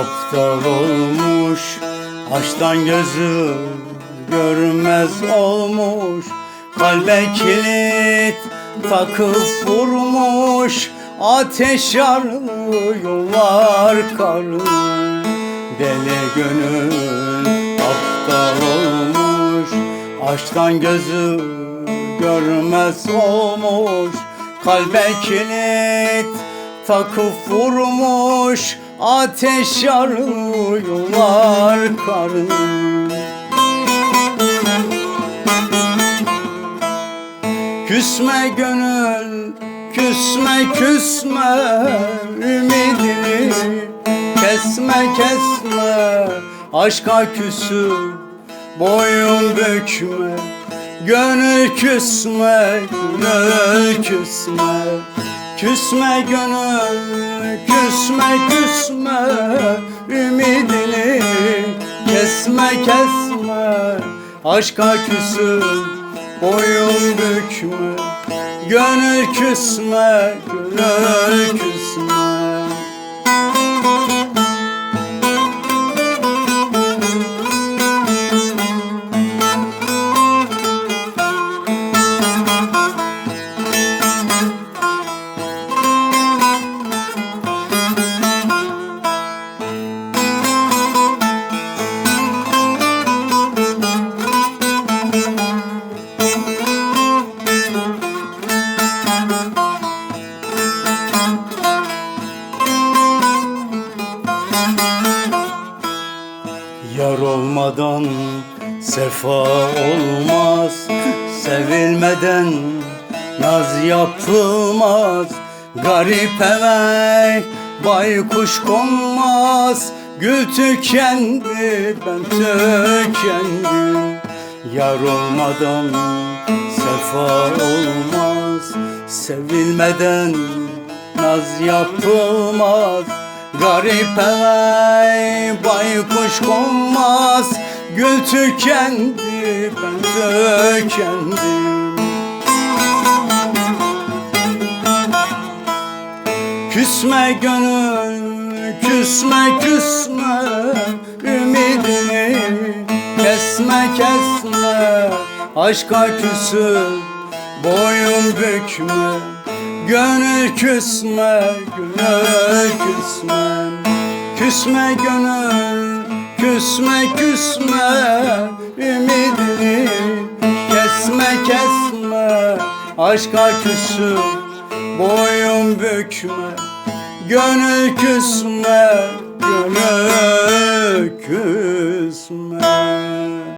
aptal olmuş Aşktan gözü görmez olmuş. Kalbe kilit takıp vurmuş Ateş yarlı yollar karlı Deli gönül aptal olmuş Aşktan gözü görmez olmuş. Kalbe kilit takıp vurmuş Ateş yarlı yollar karlı Küsme gönül, küsme küsme Ümidini kesme kesme Aşka küsür, boyun bükme. Gönül küsme, gönül küsme Küsme gönül, küsme küsme Ümidini kesme kesme. Aşka küsür, boyun bükme Gönül küsme, gönül küsme Yar olmadan sefa olmaz Sevilmeden naz yapılmaz. Garip eve baykuş konmaz Gül tükendi ben tükendim. Yar olmadan sefa olmaz Sevilmeden naz yapılmaz Garip eve baykuş konmaz. Gül tükendi ben tükendim. Küsme gönül, küsme küsme Ümidini kesme kesme Aşka küsüp boyun bükme Gönül küsme, gönül küsme. Küsme gönül, küsme küsme. Ümidini kesme kesme. Aşka küsüp boyun bükme. Gönül küsme, gönül küsme